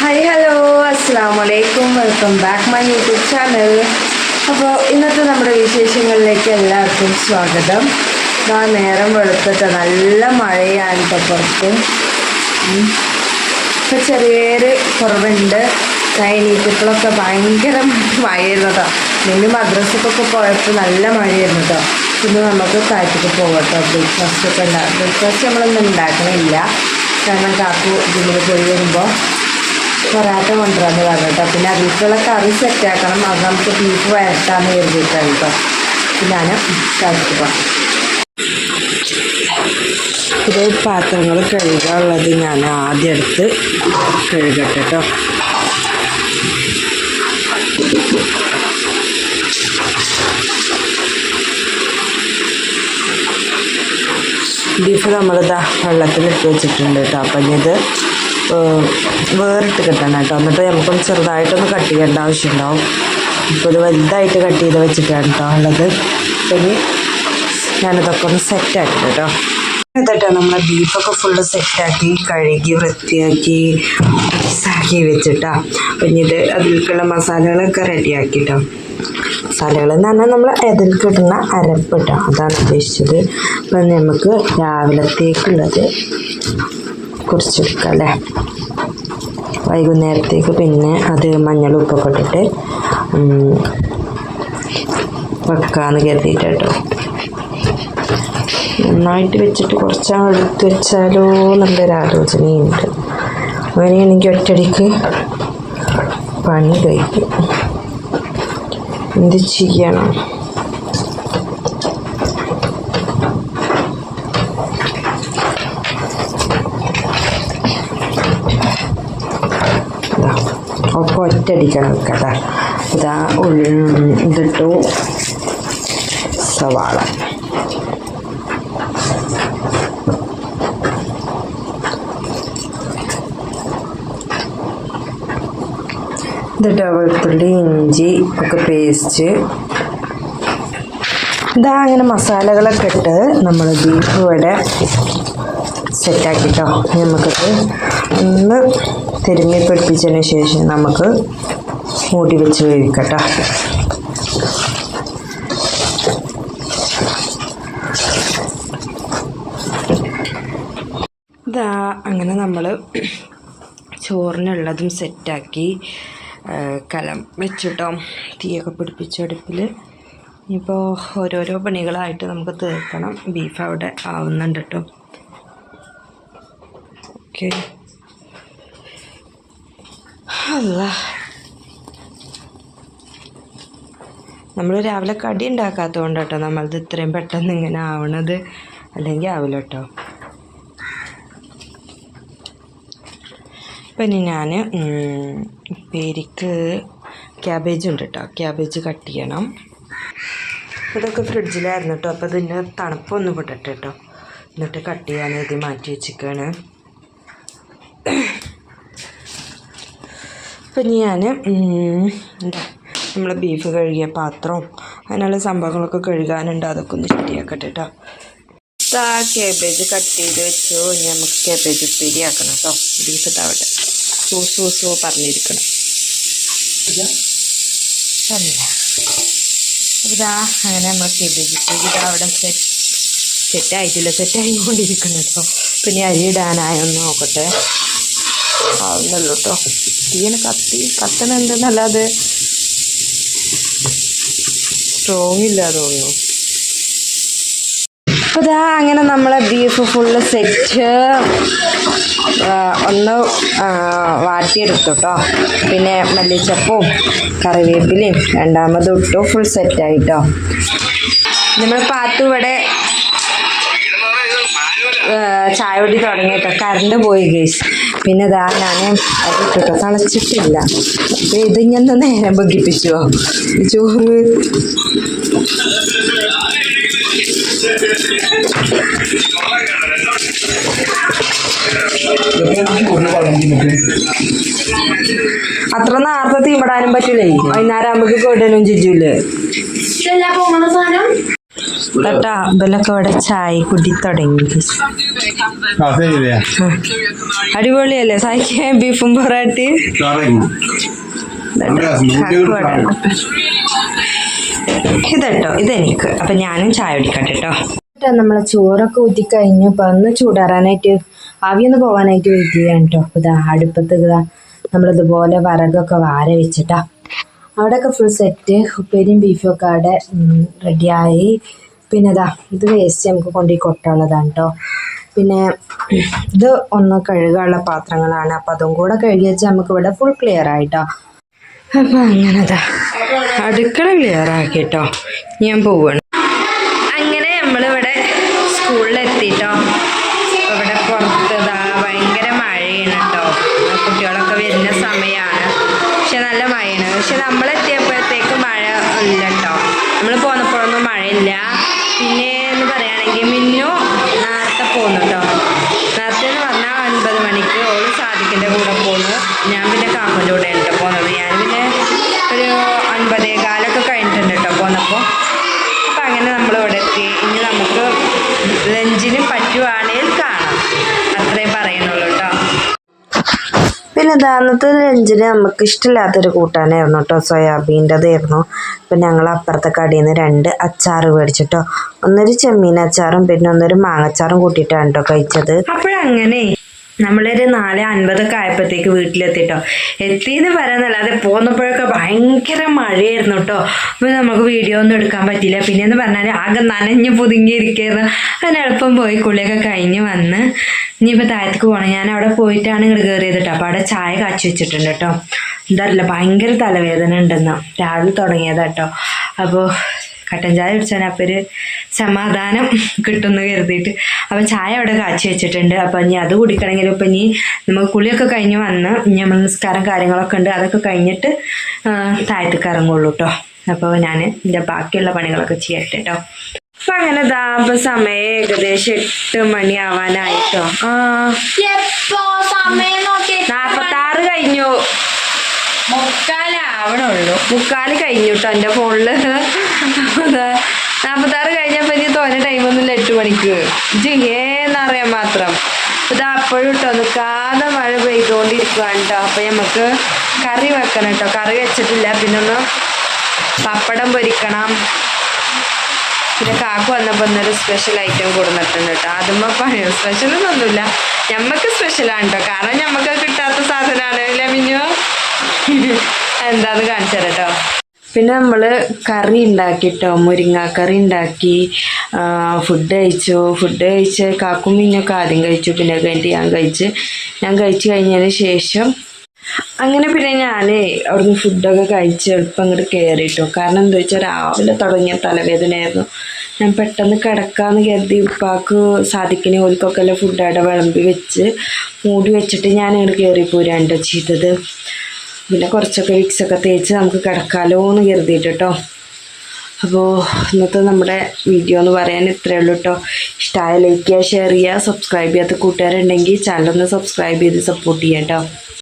Hi hello അസ്സാം വലൈക്കും welcome back my YouTube channel അപ്പോൾ ഇന്നത്തെ നമ്മുടെ വിശേഷങ്ങളിലേക്ക് എല്ലാവർക്കും സ്വാഗതം. ആ നേരം വെളുത്തിട്ട് നല്ല മഴയാണ് ഇപ്പോൾ പുറത്ത്. ഇപ്പോൾ ചെറിയൊരു കുറവുണ്ട്. ഞാൻ ഭയങ്കര മഴയായിരുന്നു കേട്ടോ. നിന്ന് മദ്രസക്കൊക്കെ പോയപ്പോൾ നല്ല മഴയായിരുന്നു പിന്നെ നമുക്ക് കാറ്റിക്ക് പോകട്ടോ ബ്രേക്ക്ഫാസ്റ്റ് ഒക്കെ ഉണ്ടാകും ബ്രേക്ക്ഫാസ്റ്റ് നമ്മളൊന്നും ഉണ്ടാക്കണില്ല. കാരണം കാക്കു ജിമ്മിൽ പോയി വരുമ്പോൾ പൊറാട്ട കൊണ്ടുവരാന്ന് പറഞ്ഞിട്ടോ പിന്നെ അതിലേക്കുള്ള കറി സെറ്റാക്കണം അത് നമുക്ക് ബീഫ് വരട്ടാന്ന് കരുതിയിട്ടാണ് കേട്ടോ. ഞാൻ കാറ്റിക്ക് പോകാം ഇത് പാത്രങ്ങൾ കഴുകാനുള്ളത് ഞാൻ ആദ്യം എടുത്ത് കഴുകട്ടെ കേട്ടോ. ബീഫ് നമ്മളിതാ വെള്ളത്തിൽ ഇട്ട് വെച്ചിട്ടുണ്ട് കേട്ടോ. അപ്പം ഇത് വേറിട്ട് കിട്ടണം കേട്ടോ. എന്നിട്ട് നമുക്കൊന്ന് ചെറുതായിട്ടൊന്ന് കട്ട് ചെയ്യേണ്ട ആവശ്യമുണ്ടാവും. ഇപ്പോൾ ഇത് വലുതായിട്ട് കട്ട് ചെയ്ത് വെച്ചിട്ടാണ് കേട്ടോ ഉള്ളത്. പിന്നെ ഞാനിതൊക്കെ ഒന്ന് സെറ്റാക്കി കേട്ടോ. എന്നിട്ടാണ് നമ്മളെ ബീഫൊക്കെ ഫുള്ള് സെറ്റാക്കി കഴുകി വൃത്തിയാക്കി മിക്സാക്കി വെച്ചിട്ടാ. അപ്പം ഇത് അതിലേക്കുള്ള മസാലകളൊക്കെ റെഡിയാക്കിട്ടോ മസാലകൾ എന്ന് പറഞ്ഞാൽ നമ്മൾ അതിലേക്ക് കിട്ടുന്ന അരപ്പ് കേട്ടോ അതാണ് ഉദ്ദേശിച്ചത്. അപ്പം നമുക്ക് രാവിലത്തേക്കുള്ളത് കുറിച്ചെടുക്കാം അല്ലേ വൈകുന്നേരത്തേക്ക് പിന്നെ അത് മഞ്ഞൾ ഉപ്പൊക്കെ ഇട്ടിട്ട് ഉം, വെക്കാന്ന് കരുതിയിട്ട് കേട്ടോ നന്നായിട്ട് വെച്ചിട്ട് കുറച്ചാൾ എടുത്ത് വെച്ചാലോ എന്നുള്ളൊരു ആലോചനയുണ്ട്. അങ്ങനെയാണെങ്കിൽ ഒറ്റടിക്ക് പണി കഴിക്കും. എന്ത് ചെയ്യണം ഇതാ ഒക്കെ ഒറ്റയടിക്കണം കേട്ടോ. ഇതാ ഇതിട്ടു സവാള. ഇതിട്ട് വെളുത്തുള്ളി ഇഞ്ചി ഒക്കെ പേസ്റ്റ്. ഇതാ അങ്ങനെ മസാലകളൊക്കെ ഇട്ട് നമ്മൾ ബീഫ് ഇവിടെ സെറ്റാക്കിട്ടോ നമുക്കത് ഒന്ന് തിരുമ്മി പിടിപ്പിച്ചതിന് ശേഷം നമുക്ക് മൂടി വെച്ച് കഴിക്കട്ട അങ്ങനെ നമ്മൾ ചോറിനുള്ളതും സെറ്റാക്കി കലം വെച്ചിട്ടോ തീയൊക്കെ പിടിപ്പിച്ച അടുപ്പിൽ ഇപ്പോൾ ഓരോരോ പണികളായിട്ട് നമുക്ക് തീർക്കണം ബീഫ് അവിടെ ആവുന്നുണ്ട് കേട്ടോ ഓക്കെ. അല്ല നമ്മൾ രാവിലെ കടി ഉണ്ടാക്കാത്തതുകൊണ്ട് കേട്ടോ നമ്മളത് ഇത്രയും പെട്ടെന്ന് ഇങ്ങനെ ആവണത്. അല്ലെങ്കിൽ ആവില്ല കേട്ടോ ഇനി ഞാൻ പേരിക്ക് ക്യാബേജ് ഉണ്ട് കേട്ടോ ക്യാബേജ് കട്ട് ചെയ്യണം. ഇതൊക്കെ ഫ്രിഡ്ജിലായിരുന്നു കേട്ടോ അപ്പോൾ ഇതിന്റെ തണുപ്പൊന്ന് വിടട്ടെ കേട്ടോ എന്നിട്ട് കട്ട് ചെയ്യാൻ ഇത് മാറ്റി വെച്ചിരിക്കുകയാണ് അപ്പം ഞാൻ നമ്മൾ ബീഫ് കഴുകിയ പാത്രവും അതിനുള്ള സംഭവങ്ങളൊക്കെ കഴുകാനുണ്ട്. അതൊക്കെ ഒന്ന് ശരിയാക്കട്ടെ കേട്ടോ ആ കേബേജ് കട്ട് ചെയ്ത് വെച്ചു. ഇനി നമുക്ക് കേബേജ് ഉപ്പേരി കേട്ടോ ബീഫ് ഇതാവട്ടെ. സൂ സൂ സൂ പറഞ്ഞിരിക്കണം. ഇതാ അങ്ങനെ നമ്മൾ കേബേജ് ഉപ്പേരി ഇതാ അവിടെ സെറ്റ് സെറ്റായിട്ടില്ല സെറ്റായി സെറ്റ് ആയിക്കൊണ്ടിരിക്കണം കേട്ടോ പിന്നെ അരി ഇടാനായൊന്ന് നോക്കട്ടെ. ആവുന്നല്ലോ കേട്ടോ തീയനെ കത്തി കത്തണെന്തെന്നല്ലാതെ സ്ട്രോങ് ഇല്ല തോന്നുന്നു. അപ്പോൾ ഇതാ അങ്ങനെ നമ്മളെ ബീഫ് ഫുള്ള് സെറ്റ് ഒന്ന് ആ, വാട്ടിയെടുത്തു കേട്ടോ പിന്നെ മല്ലിച്ചപ്പും കറിവേപ്പിലയും രണ്ടാമത് ഇട്ടു ഫുൾ സെറ്റായിട്ടോ നമ്മൾ പാത്തു ഇവിടെ ചായ കുടി തുടങ്ങിയിട്ടോ. കറണ്ട് പോയി ഗേസ് പിന്നെ ഇതാ ഞാൻ അതിട്ടിട്ടോ തളച്ചിട്ടില്ല. അപ്പം ഇത് ഞാൻ നേരം ബഗിപ്പിച്ചുവോ ഈ ചോറ്. അത്ര നേരത്തെ തീമിടാനും പറ്റൂലേ വൈകുന്നേരം ആകുമ്പോഴേക്കും കൊടനും ചിജുല്ലേ തട്ടാ ഇവലൊക്കെ ഇവിടെ ചായ കുടി തുടങ്ങി. അടിപൊളിയല്ലേ? സായിക്ക് ബീഫും പൊറാട്ടി ഇതട്ടോ ഇതെനിക്ക്. അപ്പൊ ഞാനും ചായ കുടിക്കട്ടെ കേട്ടോ. നമ്മളെ ചോറൊക്കെ ഊറ്റി കഴിഞ്ഞു അപ്പൊ ഒന്ന് ചൂടാറാനായിട്ട് ആവിയൊന്ന് പോകാനായിട്ട് വെയിറ്റ് ചെയ്യാൻ കേട്ടോ. അപ്പൊ ഇതാ അടുപ്പത്ത് ഇതാ നമ്മളിതുപോലെ വരകൊക്കെ വാര വെച്ചിട്ടാ. അവിടെയൊക്കെ ഫുൾ സെറ്റ് ഉപ്പേരിയും ബീഫും ഒക്കെ അവിടെ റെഡിയായി പിന്നെ ഇതാ ഇത് വേസ്റ്റ് നമുക്ക് കൊണ്ടുപോയി കൊട്ടാനുള്ളതാണ് കേട്ടോ പിന്നെ ഇത് ഒന്ന് കഴുകാനുള്ള പാത്രങ്ങളാണ്. അപ്പം അതും കൂടെ കഴുകി വെച്ചാൽ നമുക്ക് ഇവിടെ ഫുൾ ക്ലിയർ ആയിട്ടോ. അപ്പം അങ്ങനെതാ. അടുക്കള ക്ലിയർ ആക്കിട്ടോ. ഞാൻ പോവാണ്. പിന്നെ അന്നത്തെ ലഞ്ചിന് നമുക്ക് ഇഷ്ടമില്ലാത്തൊരു കൂട്ടാനായിരുന്നു കേട്ടോ സോയാബീന്റെതായിരുന്നു. അപ്പം ഞങ്ങൾ അപ്പുറത്തെ കടയിൽ നിന്ന് രണ്ട് അച്ചാർ മേടിച്ചിട്ടോ. ഒന്നൊരു ചെമ്മീൻ അച്ചാറും പിന്നെ ഒന്നൊരു മാങ്ങച്ചാറും കൂട്ടിയിട്ടാണ് കേട്ടോ കഴിച്ചത്. അപ്പോഴങ്ങനെ നമ്മളൊരു നാല് അൻപതൊക്കെ ആയപ്പോഴത്തേക്ക് വീട്ടിലെത്തിട്ടോ. എത്തിയെന്ന് പറയാന്നല്ലാതെ പോന്നപ്പോഴൊക്കെ ഭയങ്കര മഴയായിരുന്നു കേട്ടോ. അപ്പോൾ നമുക്ക് വീഡിയോ ഒന്നും എടുക്കാൻ പറ്റില്ല പിന്നെ എന്ന് പറഞ്ഞാൽ ആകെ നനഞ്ഞ് പുതുങ്ങിയിരിക്കുന്നു അങ്ങനെ എളുപ്പം പോയി കുളിയൊക്കെ കഴിഞ്ഞ് വന്ന് ഇനിയിപ്പോൾ താഴത്തേക്ക് പോകണം ഞാൻ അവിടെ പോയിട്ടാണ് ഇങ്ങോട്ട് കയറിയത് കേട്ടോ. അപ്പോൾ അവിടെ ചായ കാച്ചി വെച്ചിട്ടുണ്ട് കേട്ടോ. എന്താ അറിയില്ല ഭയങ്കര തലവേദന ഉണ്ടെന്ന്. രാവിലെ തുടങ്ങിയതാ കേട്ടോ. അപ്പോൾ കട്ടൻ ചായ കുടിച്ചാൽ അപ്പോൾ ഒരു സമാധാനം കിട്ടുമെന്ന് കരുതിയിട്ട് അപ്പോൾ ചായ അവിടെ കാച്ചി വെച്ചിട്ടുണ്ട്. അപ്പോൾ ഇനി അത് കുടിക്കണമെങ്കിൽ ഇപ്പം ഇനി നമുക്ക് കുളിയൊക്കെ കഴിഞ്ഞ് വന്ന് ഇനി നമ്മൾ നിസ്കാരം കാര്യങ്ങളൊക്കെ ഉണ്ട് അതൊക്കെ കഴിഞ്ഞിട്ട് താഴത്തേക്ക് ഇറങ്ങുള്ളൂ കേട്ടോ. അപ്പോൾ ഞാൻ എന്റെ ബാക്കിയുള്ള പണികളൊക്കെ ചെയ്യട്ടെ കേട്ടോ. അപ്പം അങ്ങനെ ദാ ഇപ്പം സമയം ഏകദേശം എട്ട് മണി ആവാനായിട്ടോ ആ നാൽപ്പത്താറ് കഴിഞ്ഞു. മുക്കാലാവണുള്ളൂ. മുക്കാൽ കഴിഞ്ഞുട്ടോ എന്റെ എന്റെ ഫോണിൽ. നാപ്പത്താറ് കഴിഞ്ഞപ്പോ ഇനി തോന്നെ ടൈമൊന്നുമില്ല എട്ട് മണിക്ക്. ജിയേന്നറിയാൻ മാത്രം. ഇതാ അപ്പോഴും കേട്ടോ നിൽക്കാതെ മഴ പെയ്തുകൊണ്ടിരിക്കുകയാണ് കേട്ടോ അപ്പൊ നമുക്ക് കറി വെക്കണം കേട്ടോ കറി വെച്ചിട്ടില്ല. പിന്നൊന്ന് പപ്പടം പൊരിക്കണം. പിന്നെ കാക്കു വന്നപ്പോൾ ഇന്നൊരു സ്പെഷ്യൽ ഐറ്റം കൊടുത്തിട്ടുണ്ട് കേട്ടോ അതുമ്പോൾ പറയും സ്പെഷ്യൽ ഒന്നുമില്ല. ഞമ്മക്ക് സ്പെഷ്യലാണ് കേട്ടോ കാരണം ഞമ്മക്ക് കിട്ടാത്ത സാധനമാണ്. അല്ലേ മിഞ്ഞു എന്താന്ന് കാണിച്ചു തരാം കേട്ടോ പിന്നെ നമ്മൾ കറി ഉണ്ടാക്കിട്ടോ മുരിങ്ങാക്കറി ഉണ്ടാക്കി. ഫുഡ് കഴിച്ചു. ഫുഡ് കഴിച്ച് കാക്കും മിഞ്ഞൊക്കെ ആദ്യം കഴിച്ചു. പിന്നെ കഴിഞ്ഞിട്ട് ഞാൻ കഴിച്ച്. ഞാൻ കഴിച്ചു കഴിഞ്ഞതിന് ശേഷം അങ്ങനെ പിന്നെ ഞാൻ അവിടുന്ന് ഫുഡൊക്കെ കഴിച്ച് എളുപ്പം അങ്ങോട്ട് കയറിയിട്ടു കാരണം എന്താ വെച്ചാൽ രാവിലെ തുടങ്ങിയ തലവേദനയായിരുന്നു. ഞാൻ പെട്ടെന്ന് കിടക്കാന്ന് കരുതി ഉപ്പാക്ക് സാധിക്കുന്ന ഓൽക്കൊക്കെ എല്ലാം ഫുഡ് അവിടെ വിളമ്പി വെച്ച് മൂടി വെച്ചിട്ട് ഞാൻ അങ്ങോട്ട് കയറിപ്പോരാണ്ടോ ചെയ്തത്. പിന്നെ കുറച്ചൊക്കെ വിക്സൊക്കെ തേച്ച് നമുക്ക് കിടക്കാലോ എന്ന് കരുതിയിട്ട് കേട്ടോ അപ്പോൾ ഇന്നത്തെ നമ്മുടെ വീഡിയോ എന്ന് പറയാൻ ഇത്രയേ ഉള്ളൂ കേട്ടോ ഇഷ്ടമായ ലൈക്ക് ചെയ്യുക ഷെയർ ചെയ്യുക സബ്സ്ക്രൈബ് ചെയ്യാത്ത കൂട്ടുകാരുണ്ടെങ്കിൽ ചാനലൊന്ന് സബ്സ്ക്രൈബ് ചെയ്ത് സപ്പോർട്ട് ചെയ്യാം കേട്ടോ